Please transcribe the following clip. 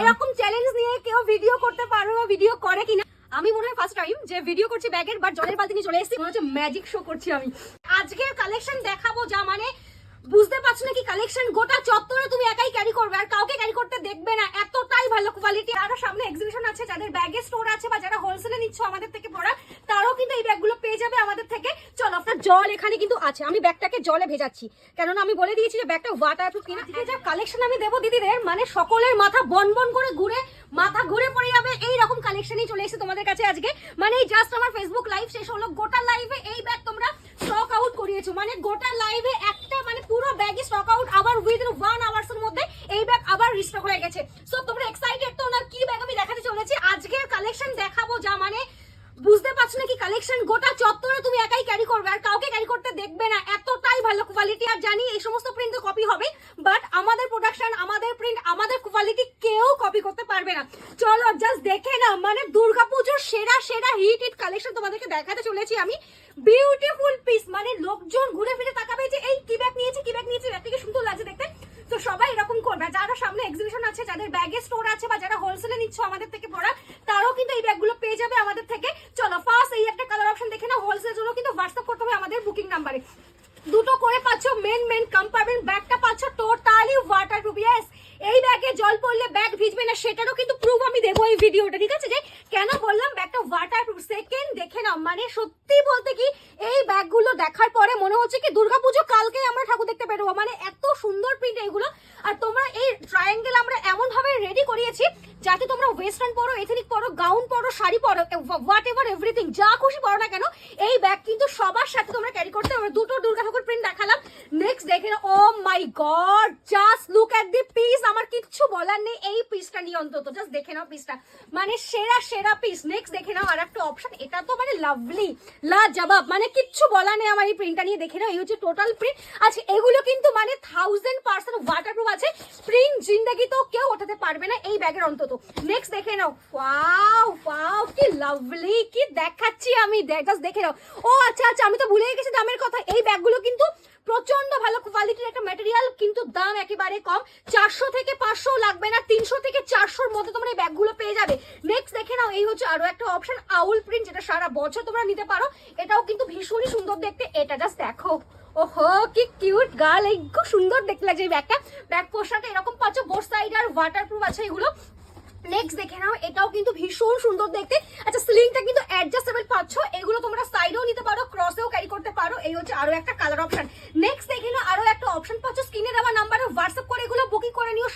এরকম চ্যালেঞ্জ নিয়ে কেউ ভিডিও করতে পারবে বা ভিডিও করে কিনা? আমি মনে হয় ফার্স্ট টাইম যে ভিডিও করছি ব্যাগের বাট জলের বালতি নিয়ে চলে এসেছি। মনে হচ্ছে ম্যাজিক শো করছি আমি। আজকের কালেকশন দেখাবো যা মানে বুঝতে পারছ না কি কালেকশন গোটা চত্বরে তুমি একাই ক্যারি করবে আর কাউকে ক্যারি করতে দেখবে না। এতটাই ভালো কোয়ালিটি আরও সামনে এক্সিবিশন আছে, যাদের ব্যাগে স্টোর আছে বা যারা হোলসেলে নিচ্ছ আমাদের থেকে প্রোডাক্ট তারাও কিন্তু এই ব্যাগগুলো পেয়ে যাবে আমাদের থেকে। চলো, আপনার জল এখানে কিন্তু আছে। আমি ব্যাগটাকে জলে ভেজাচ্ছি। কেননা আমি বলে দিয়েছি যে ব্যাগটা ওয়াটার প্রুফ কিনা। থেকে যা কালেকশন আমি দেবো দিদিদের মানে সকলের মাথা বন বন করে ঘুরে, মাথা ঘুরে পড়ে যাবে। এই রকম কালেকশনই চলে এসেছে তোমাদের কাছে আজকে। মানে এই জাস্ট আমার ফেসবুক লাইভ শেষ হলো। গোটা লাইভে এই ব্যাগ তোমরা স্টক আউট করিয়েছো। মানে গোটা লাইভে একটা মানে পুরো ব্যাগে স্টক আউট আবার উইদিন ওয়ান আওয়ার্স এর মধ্যে এই ব্যাগ আবার হয়ে গেছে। সো তোমরা এক্সাইটেড তো না? কি ব্যাগ আমি দেখাতে চলেছি? আজকের কালেকশন দেখাবো যা মানে বুঝতে পারছ না কি কালেকশন গোটা চত্বরে তুমি একাই ক্যারি করবে? আর কাউকে ক্যারি করতে দেখবে না। এতটাই ভালো কোয়ালিটি আর জানি এই সমস্ত প্রিন্ট তো কপি হবে বাট আমাদের প্রোডাকশন আমাদের প্রিন্ট আমাদের কোয়ালিটি কেউ কপি করতে পারবে না। চলো জাস্ট দেখে না মানে দুর্গাপুজোর সেরা সেরা হিট হিট কালেকশন তোমাদেরকে দেখাতে চলেছি আমি। বিউটিফুল পিস মানে লোকজন ঘুরে ফিরে তাকাবে যে এই কি ব্যাগ নিয়েছে কি ব্যাগ নিয়েছে ব্যাগটা কি সুন্দর লাগছে দেখতে তো সবাই এরকম করবে আর যারা সামনে এক্সিবিশন আছে, যাদের ব্যাগে স্টোর আছে বা যারা হোলসেলে নিচ্ছ আমাদের থেকে প্রোডাক্ট তারাও কিন্তু এই ব্যাগগুলো পেয়ে যাবে আমাদের থেকে। চলো ফার্স্ট এই একটা কালার অপশন দেখে না হোলসেল জন্য কিন্তু হোয়াটসঅ্যাপ করতে হবে আমাদের বুকিং নাম্বারে দুটো করে পাচ্ছ মেন মেন কম্পার্টমেন্ট ব্যাগটা পাচ্ছ টোটালি ওয়াটার প্রুফ ইয়েস এই ব্যাগে জল পড়লে ব্যাগ ভিজবে না, সেটারও কিন্তু প্রুফ আমি দেবো এই ভিডিওটা ঠিক আছে? যে কেন বললাম ব্যাগটা ওয়াটার প্রুফ সেকেন্ড দেখে নাও মানে সত্যি বলতে কি, এই ব্যাগগুলো দেখার পরে মনে হচ্ছে কি দুর্গাপুজো কালকে আমরা ঠাকুর দেখতে বেরোবো। মানে এত সুন্দর প্রিন্ট এইগুলো আর তোমরা এই ট্রায়াঙ্গেল আমরা এমন ভাবে রেডি করিয়েছি, যাতে তোমরা ওয়েস্টার্ন পরো এথনিক পরো গাউন পরো, শাড়ি পরো হোয়াট এভার এভরিথিং যা খুশি পরো না কেন, এই ব্যাগ কিন্তু সবার সাথে তোমরা ক্যারি করতে পারবে দুটো দুর্গা ঠাকুর প্রিন্ট দেখালাম নেক্সট দেখে ও my god just look at the piece আমার কিচ্ছু বলার নেই, এই পিসটা নিয়ে অন্তত জাস্ট দেখে নাও পিসটা মানে সেরা সেরা পিস নেক্সট দেখে নাও আর একটা অপশন এটা তো মানে লাভলি লা জবাব মানে কিচ্ছু বলার নেই আমার এই প্রিন্টটা নিয়ে, দেখে নাও, এই হচ্ছে টোটাল প্রিন্ট আচ্ছা এগুলো কিন্তু মানে থাউজেন্ড পার্সেন্ট ওয়াটারপ্রুফ আছে। প্রিন্ট জিন্দাগি তো কেউ ওঠাতে পারবে না এই ব্যাগের অন্তত। নেক্সট দেখে নাও ওয়াও ওয়াও কি লাভলি কি দেখাচ্ছি আমি জাস্ট দেখে নাও। ও আচ্ছা আচ্ছা আমি তো ভুলে গেছি দামের কথা। এই ব্যাগগুলো কিন্তু প্রচণ্ড ভালো কোয়ালিটির একটা ম্যাটেরিয়াল কিন্তু দাম একেবারে কম। চারশো থেকে পাঁচশো লাগবে না, তিনশো থেকে চারশোর মধ্যে তোমরা এই ব্যাগগুলো পেয়ে যাবে। নেক্সট দেখে নাও, এই হচ্ছে আরও একটা অপশন আউল প্রিন্ট যেটা সারা বছর তোমরা নিতে পারো। এটাও কিন্তু ভীষণই সুন্দর দেখতে। এটা জাস্ট দেখো। ওহো, কি কিউট গার্ল এই খুব সুন্দর দেখতে লাগছে এই ব্যাগটা। ব্যাগ পোস্টারটা এরকম পাচ্ছ বোর সাইড আর ওয়াটারপ্রুফ আছে এগুলো। নেক্সট দেখে নাও, এটাও কিন্তু ভীষণ সুন্দর দেখতে। আচ্ছা স্লিংটা কিন্তু অ্যাডজাস্টেবল পাচ্ছ, এগুলো তোমরা সাইডেও নিতে পারো ক্রসেও ক্যারি করতে পারো, এই হচ্ছে আরও একটা কালার অপশন নেক্সট দেখে নাও, আরও একটা অপশন পাচ্ছ স্ক্রিনে দেওয়া নাম্বারে হোয়াটসঅ্যাপ করে এগুলো বুকিং করে নিও